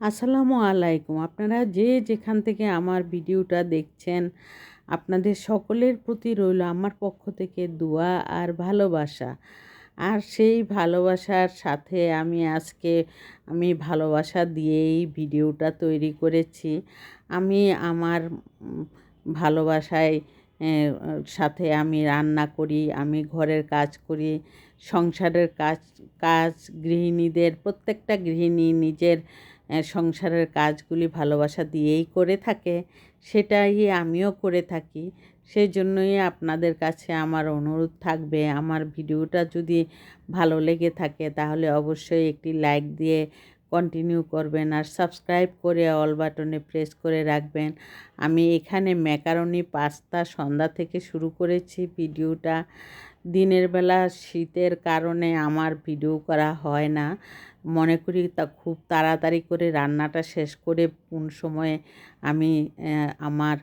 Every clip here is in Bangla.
আসসালামু আলাইকুম। আপনারা যে যেখান থেকে আমার ভিডিওটা দেখছেন, আপনাদের সকলের প্রতি রইল আমার পক্ষ থেকে দোয়া আর ভালোবাসা। আর সেই ভালোবাসার সাথে আমি আজকে আমি ভালোবাসা দিয়েই ভিডিওটা তৈরি করেছি। আমি আমার ভালোবাসায় সাথে আমি রান্না করি, আমি ঘরের কাজ করি, সংসারের কাজ কাজ, গৃহিণীদের, প্রত্যেকটা গৃহিণী নিজের সংসারের কাজগুলি ভালোবাসা দিয়েই করে থাকে, সেটাই আমিও করে থাকি। সেই জন্যই আপনাদের কাছে আমার অনুরোধ থাকবে, আমার ভিডিওটা যদি ভালো লেগে থাকে তাহলে অবশ্যই একটি লাইক দিয়ে কন্টিনিউ করবেন আর সাবস্ক্রাইব করে অল বাটনে প্রেস করে রাখবেন। আমি এখানে ম্যাকারনি পাস্তা সন্ধ্যা থেকে শুরু করেছি ভিডিওটা। দিনের বেলা শীতের কারণে আমার ভিডিও করা হয় না। মনে করি তা খুব তাড়াতাড়ি করে রান্নাটা শেষ করে কোন সময়ে আমি আমার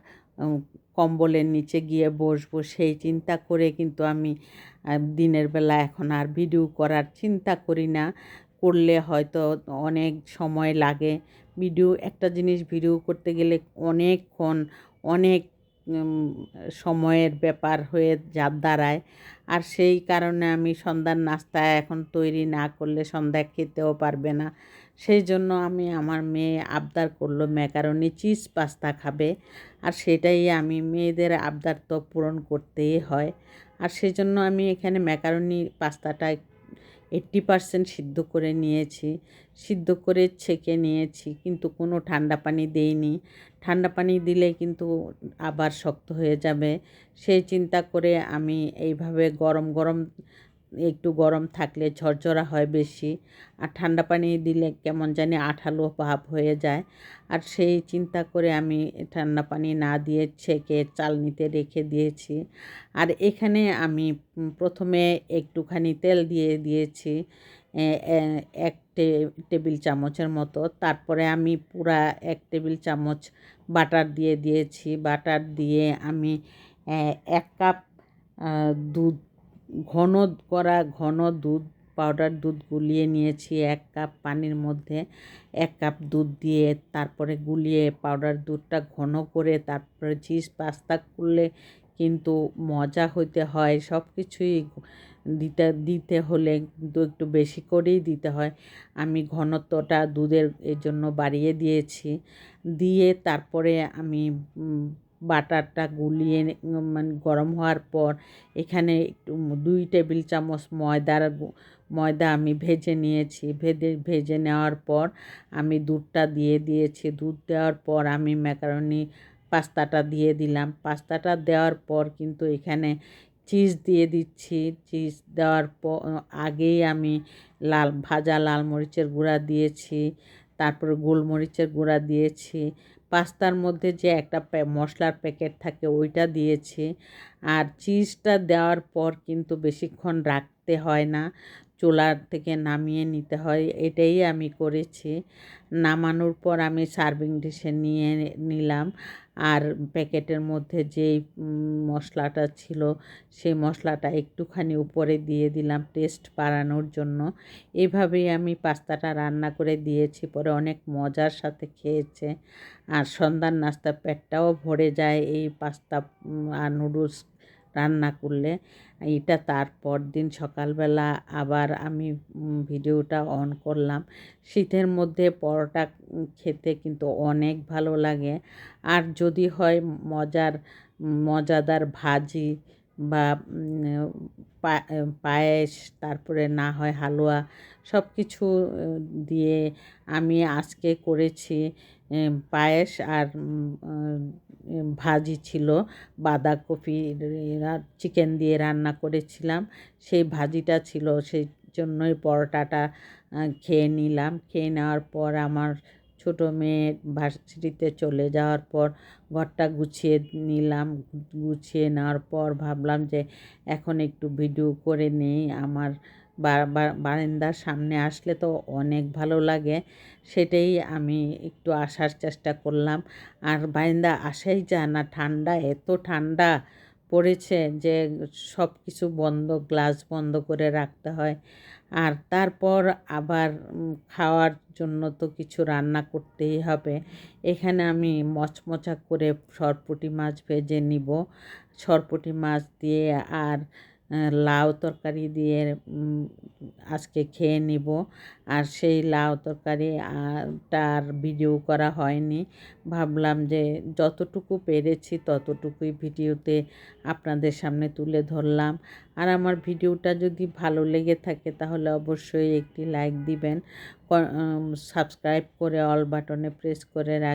কম্বলের নিচে গিয়ে বসবো সেই চিন্তা করে কিন্তু আমি দিনের বেলা এখন আর ভিডিও করার চিন্তা করি না। করলে হয়তো অনেক সময় লাগে। ভিডিও, একটা জিনিস ভিডিও করতে গেলে অনেকক্ষণ, অনেক সময়ের ব্যাপার হয়ে যা দাঁড়ায়। আর সেই কারণে আমি সন্ধ্যার নাস্তা এখন তৈরি না করলে সন্ধ্যা খেতেও পারবে না। সেই জন্য আমি আমার মেয়ে আবদার করল ম্যাকারনি চিজ পাস্তা খাবে। আর সেটাই আমি মেয়েদের আবদার তো পূরণ করতেই হয়। আর সেই জন্য আমি এখানে ম্যাকারনি পাস্তাটা এইট্টি পারসেন্ট সিদ্ধ করে নিয়েছি। সিদ্ধ করে ছেঁকে নিয়েছি, কিন্তু কোনো ঠান্ডা পানি দেইনি। ঠান্ডা পানি দিলে কিন্তু আবার শক্ত হয়ে যাবে। সেই চিন্তা করে আমি এইভাবে গরম গরম একটু গরম থাকলে ঝরঝরা হয় বেশি। আর ঠান্ডা পানি দিলে কেমন জানি আঠালো ভাব হয়ে যায়। আর সেই চিন্তা করে আমি ঠান্ডা পানি না দিয়ে ছেঁকে চালনিতে রেখে দিয়েছি। আর এখানে আমি প্রথমে একটুখানি তেল দিয়ে দিয়েছি এক টেবিল চামচের মতো। তারপরে আমি পুরা এক টেবিল চামচ বাটার দিয়ে দিয়েছি। বাটার দিয়ে আমি এক কাপ দুধ ঘন করা ঘন দুধ পাউডার দুধ গুলিয়ে নিয়েছি এক কাপ পানির মধ্যে। এক কাপ দুধ দিয়ে তারপরে গুলিয়ে পাউডার দুধটা ঘন করে তারপরে চিজ পাস্তা করলে কিন্তু মজা হইতে হয়। সব কিছুই দিতে দিতে হলে কিন্তু একটু বেশি করেই দিতে হয়। আমি ঘনত্বটা দুধের জন্য বাড়িয়ে দিয়েছি। দিয়ে তারপরে আমি বাটারটা গুলিয়ে মানে গরম হওয়ার পর এখানে একটু দুই টেবিল চামচ ময়দার ময়দা আমি ভেজে নিয়েছি। ভেজে ভেজে নেওয়ার পর আমি দুধটা দিয়ে দিয়েছি। দুধ দেওয়ার পর আমি ম্যাকারনি পাস্তাটা দিয়ে দিলাম। পাস্তাটা দেওয়ার পর কিন্তু এখানে চিজ দিয়ে দিচ্ছি। চিজ দেওয়ার পর আগেই আমি লাল, ভাজা লাল মরিচের গুঁড়া দিয়েছি। তারপরে গোলমরিচের গুঁড়া দিয়েছি। পাস্তার মধ্যে যে একটা মশলার প্যাকেট থাকে ওইটা দিয়েছি। আর চিজটা দেওয়ার পর কিন্তু বেশিক্ষণ রাখতে হয় না। চুলার থেকে নামিয়ে নিতে হয়, এটাই আমি করেছি। নামানোর পর আমি সার্ভিং ডিশে নিয়ে নিলাম। আর প্যাকেটের মধ্যে যেই মশলাটা ছিল, সেই মশলাটা একটুখানি উপরে দিয়ে দিলাম টেস্ট বাড়ানোর জন্য। এভাবেই আমি পাস্তাটা রান্না করে দিয়েছি, পরে অনেক মজার সাথে খেয়েছে। আর সন্ধ্যার নাস্তা পেটটাও ভরে যায় এই পাস্তা আর নুডলস রান্না করলে এটা তারপর দিন সকালবেলা আবার আমি ভিডিওটা অন করলাম। শীতের মধ্যে পরোটা খেতে কিন্তু অনেক ভালো লাগে। আর যদি হয় মজার, মজাদার ভাজি বা পায়েস, তারপরে না হয় হালুয়া সব কিছু দিয়ে আমি আজকে করেছি পায়েস আর ভাজি ছিল, বাঁধাকপি চিকেন দিয়ে রান্না করেছিলাম। সেই ভাজিটা ছিল, সেই জন্যই পরোটাটা খেয়ে নিলাম। খেয়ে নেওয়ার পর আমার ছোটো মেয়ে ভার্সিটিতে চলে যাওয়ার পর ঘরটা গুছিয়ে নিলাম। গুছিয়ে নেওয়ার পর ভাবলাম যে এখন একটু ভিডিও করে নেই। আমার বারান্দার সামনে আসলে তো অনেক ভালো লাগে। সেটাই আমি একটু আসার চেষ্টা করলাম। আর বারান্দা আসাই যায় না, ঠান্ডা, এত ঠান্ডা পড়েছে যে সব কিছু বন্ধ, গ্লাস বন্ধ করে রাখতে হয়। আর তারপর আবার খাওয়ার জন্য তো কিছু রান্না করতেই হবে। এখানে আমি মচমচা করে সরপুটি মাছ ভেজে নিব। সরপুটি মাছ দিয়ে আর লাউ তরকারি দিয়ে আজকে খেয়ে নিব। আর সেই লাউ তরকারি আহ, টার ভিডিও করা হয়নি। ভাবলাম যে যতটুকু পেরেছি ততটুকুই ভিডিওতে আপনাদের সামনে তুলে ধরলাম। আর আমার ভিডিওটা যদি ভালো লেগে থাকে তাহলে অবশ্যই একটি লাইক দিবেন। সাবস্ক্রাইব করে অল বাটনে প্রেস করে রাখ